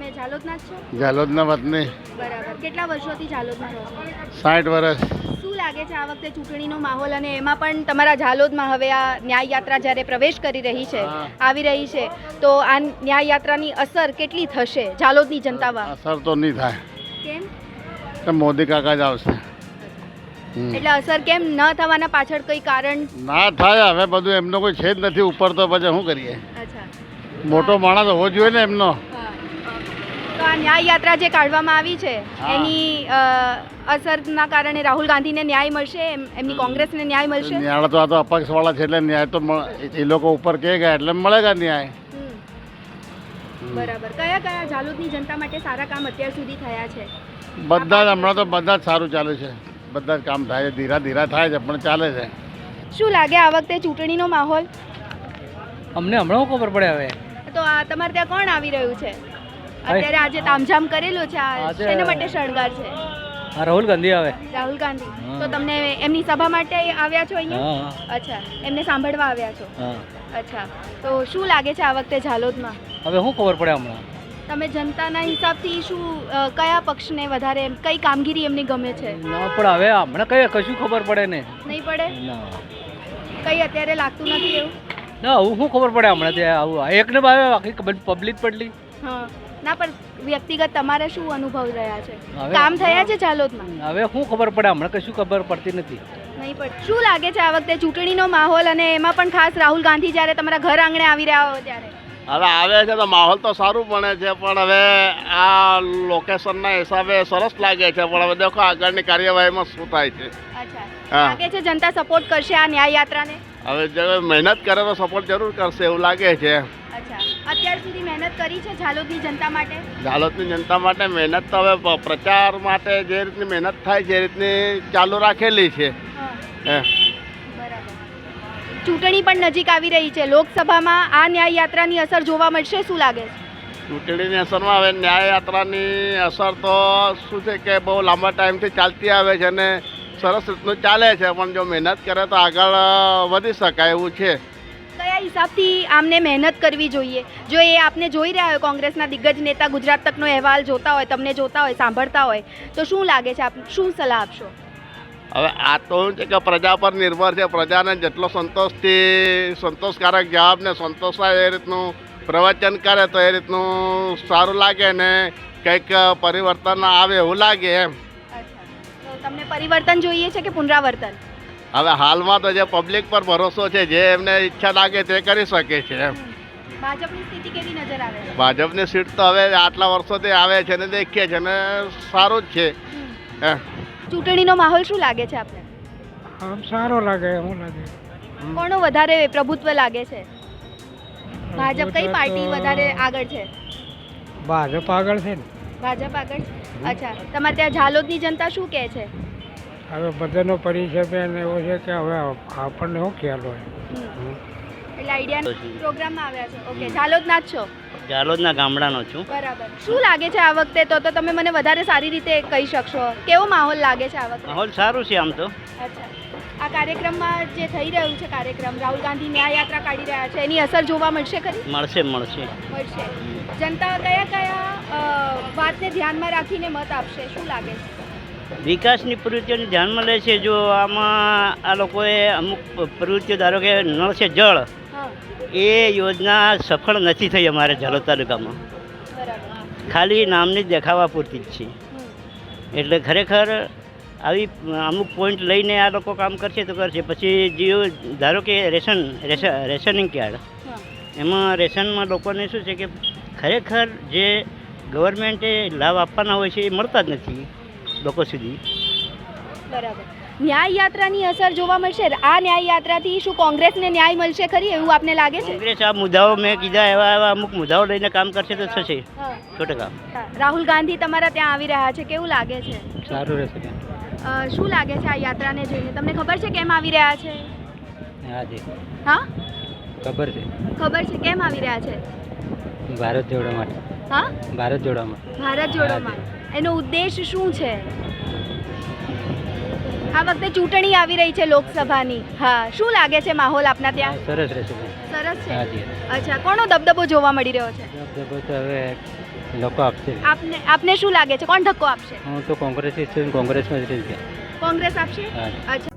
તમે ઝાલોદના જ છો? ઝાલોદના વતની બરાબર. કેટલા વર્ષોથી ઝાલોદમાં રહો છો? સાઠ વર્ષ શું લાગે છે આ વખતે ચૂંટણીનો માહોલ અને એમાં પણ તમારા ઝાલોદમાં હવે આ ન્યાય યાત્રા જ્યારે પ્રવેશ કરી રહી છે આવી રહી છે તો આ ન્યાય યાત્રાની અસર કેટલી થશે ઝાલોદની જનતામાં અસર તો નહીં થાય. કેમ? તો મોદી કાકા જ આવશે. એટલે અસર કેમ ન થવાના પાછળ કઈ કારણ? ના થાય હવે બધું એમનો કોઈ છે જ નથી. ઉપર તો પછી શું કરીએ? અચ્છા. મોટો માણસ હોવો જોઈએ ને એમનો. આ ન્યાય યાત્રા જે કાઢવામાં આવી છે એની અસરના કારણે રાહુલ ગાંધીને ન્યાય મળશે એમ એમની કોંગ્રેસને ન્યાય મળશે? ન્યાય તો આ તો અપક્ષવાળા છે એટલે ન્યાય તો એ લોકો ઉપર કહે ગયા એટલે મળેગા ન્યાય. બરાબર. કયા કયા જાલોદની જનતા માટે સારા કામ અત્યાર સુધી થયા છે? બધા જ હમણાં તો બધા જ સારું ચાલે છે. બધા જ કામ થાય છે. ધીરા ધીરા થાય છે પણ ચાલે છે. શું લાગે આ વખતે ચૂંટણીનો માહોલ? અમને હમણાં ખબર પડે હવે? તો આ તમારે ત્યાં કોણ આવી રહ્યું છે? અત્યારે આજે તામઝામ કરેલો છે આ શેના માટે શણગાર છે? હા રાહુલ ગાંધી આવે. રાહુલ ગાંધી. તો તમને એમની સભા માટે આવ્યા છો અહીંયા? અચ્છા એમને સાંભળવા આવ્યા છો? અચ્છા. તો શું લાગે છે આ વખતે ઝાલોદમાં? હવે શું ખબર પડે હમણાં? તમે જનતાના હિસાબથી શું કયા પક્ષને વધારે કઈ કામગીરી એમની ગમે છે? ના પણ હવે હમણાં કઈ કશું ખબર પડે ને નહીં પડે? કઈ અત્યારે લાગતું નથી એવું? ના હું શું ખબર પડે હમણાં ત્યાં? આવું એકને ભાવે આખી પબ્લિક પડલી હા. ના પણ વ્યક્તિગત તમારે શું અનુભવ રહ્યા છે? કામ થયા છે ઝાલોદમાં હવે શું ખબર પડે હમણાં કશું ખબર પડતી નથી. નહીં પણ શું લાગે છે આ વખતે ચૂંટણીનો માહોલ? અને એમાં પણ ખાસ રાહુલ ગાંધી જ્યારે તમારા ઘર આંગણે આવી રહ્યા હોય ત્યારે. હવે આવે છે તો માહોલ તો સારું બને છે પણ હવે આ લોકેશનના હિસાબે સરસ લાગે છે પણ હવે દેખો આગળની કાર્યવાહીમાં શું થાય છે. લાગે છે જનતા સપોર્ટ કરશે આ ન્યાય યાત્રાને હવે જો મહેનત કરે તો સપોર્ટ જરૂર કરશે એવું લાગે છે. અચ્છા. અત્યાર સુધી મહેનત કરી છે ઝાલોદની જનતા માટે? ઝાલોદની જનતા માટે મહેનત તો હવે પ્રચાર માટે જે રીતની મહેનત થાય જે રીતની ચાલુ રાખેલી છે. ચૂંટણી પણ નજીક આવી રહી છે. લોકસભામાં આ ન્યાય યાત્રાની અસર જોવા મળશે શું લાગે છે? ચૂંટણીની અસરમાં હવે ન્યાય યાત્રાની અસર તો શું છે કે બહુ લાંબા ટાઈમથી ચાલતી આવે છે અને સરસ રીતનું ચાલે છે. પણ જો મહેનત કરે તો આગળ વધી શકાય એવું છે. કયા હિસાબથી આમને મહેનત કરવી જોઈએ? જો એ આપને જોઈ રહ્યા હોય કોંગ્રેસના દિગ્ગજ નેતા ગુજરાત તકનો અહેવાલ જોતા હોય તમને જોતા હોય સાંભળતા હોય તો શું લાગે છે આપ શું સલાહ આપશો? હવે આ તો છે કે પ્રજા પર નિર્ભર છે. પ્રજાને જેટલો સંતોષથી સંતોષકારક જવાબ ને સંતોષાય એ રીતનું પ્રવચન કરે તો એ રીતનું સારું લાગે ને કંઈક પરિવર્તન આવે એવું લાગે એમ. તો તમને પરિવર્તન જોઈએ છે કે પુનરાવર્તન? હવે હાલમાં તો જે પબ્લિક પર ભરોસો છે જે એમને ઈચ્છા લાગે તે કરી શકે છે એમ. ભાજપની સ્થિતિ કેવી નજર આવે છે? ભાજપની સીટ તો હવે આટલા વર્ષોથી આવે છે ને દેખીએ છે ને સારું જ છે હે ચૂંટણીનો માહોલ શું લાગે છે આપણે આમ સારો લાગે એવું લાગે. કોનો વધારે પ્રભુત્વ લાગે છે? ભાજપ કઈ પાર્ટી વધારે આગળ છે? ભાજપ આગળ છે ભાજપ આગળ? અચ્છા તમારે ત્યાં ઝાલોદની જનતા શું કહે છે? હવે બધાનો પરિચય બેન એવો છે કે હવે આપણને શું ખ્યાલ હોય? એટલે આઈડિયા પ્રોગ્રામમાં આવ્યા છો. ઓકે ઝાલોદના જ છો? જાલોદના ગામડાનો છું. બરાબર. શું લાગે છે આ વખતે? તો તો તમે મને વધારે સારી રીતે કહી શકશો. કેવો માહોલ લાગે છે આ વખતે? માહોલ સારું છે આમ તો. અચ્છા. આ કાર્યક્રમમાં જે થઈ રહ્યું છે કાર્યક્રમ રાહુલ ગાંધી ન્યાય યાત્રા કાઢી રહ્યા છે એની અસર જોવા મળશે ખરી? મળશે મળશે. મળશે. જનતા કયા કયા વાતને ધ્યાનમાં રાખીને મત આપશે? શું લાગે છે? વિકાસની પ્રવૃત્તિઓને ધ્યાનમાં લે છે જો આમાં આ લોકોએ અમુક પ્રવૃત્તિઓ ધારો કે નળ છે જળ એ યોજના સફળ નથી થઈ અમારે ઝાલોદ તાલુકામાં. ખાલી નામની જ દેખાવા પૂરતી જ છે. એટલે ખરેખર આવી અમુક પોઈન્ટ લઈને આ લોકો કામ કરશે તો કરશે. પછી જે ધારો કે રેશન રેશન રેશનિંગ કાર્ડ એમાં રેશનમાં લોકોને શું છે કે ખરેખર જે ગવર્મેન્ટે લાભ આપવાના હોય છે એ મળતા જ નથી. લોકો સુધી. બરાબર. ન્યાય યાત્રાની અસર જોવા મળશે. આ ન્યાય યાત્રાથી શું કોંગ્રેસને ન્યાય મળશે ખરી એવું આપને લાગે છે? કોંગ્રેસ આ મુદ્દાઓ મેં કીધા એવા એવા અમુક મુદ્દાઓ લઈને કામ કરશે તો થશે. સો ટકા. રાહુલ ગાંધી તમારા ત્યાં આવી રહ્યા છે. કેવું લાગે છે? સારું રહેશે શું લાગે છે આ યાત્રાને જોઈને? તમને ખબર છે કેમ આવી રહ્યા છે? હા જી. હા? ખબર છે. ખબર છે. કેમ આવી રહ્યા છે? ભારત જોડવા માટે હા? ભારત જોડવા માટે ભારત જોડોમાં. એનો ઉદ્દેશ શું છે? આ વખતે ચૂંટણી આવી રહી છે લોકસભાની. હા શું લાગે છે માહોલ આપના ત્યાં? સરસ રહેશે સરસ છે? અચ્છા કોનો દબદબો જોવા મળી રહ્યો છે? દબદબો તો હવે લોકો આપશે. આપને આપને શું લાગે છે? કોણ ધક્કો આપશે? હું તો કોંગ્રેસ કોંગ્રેસમાં જ રહીશ કોંગ્રેસ આપશે? અચ્છા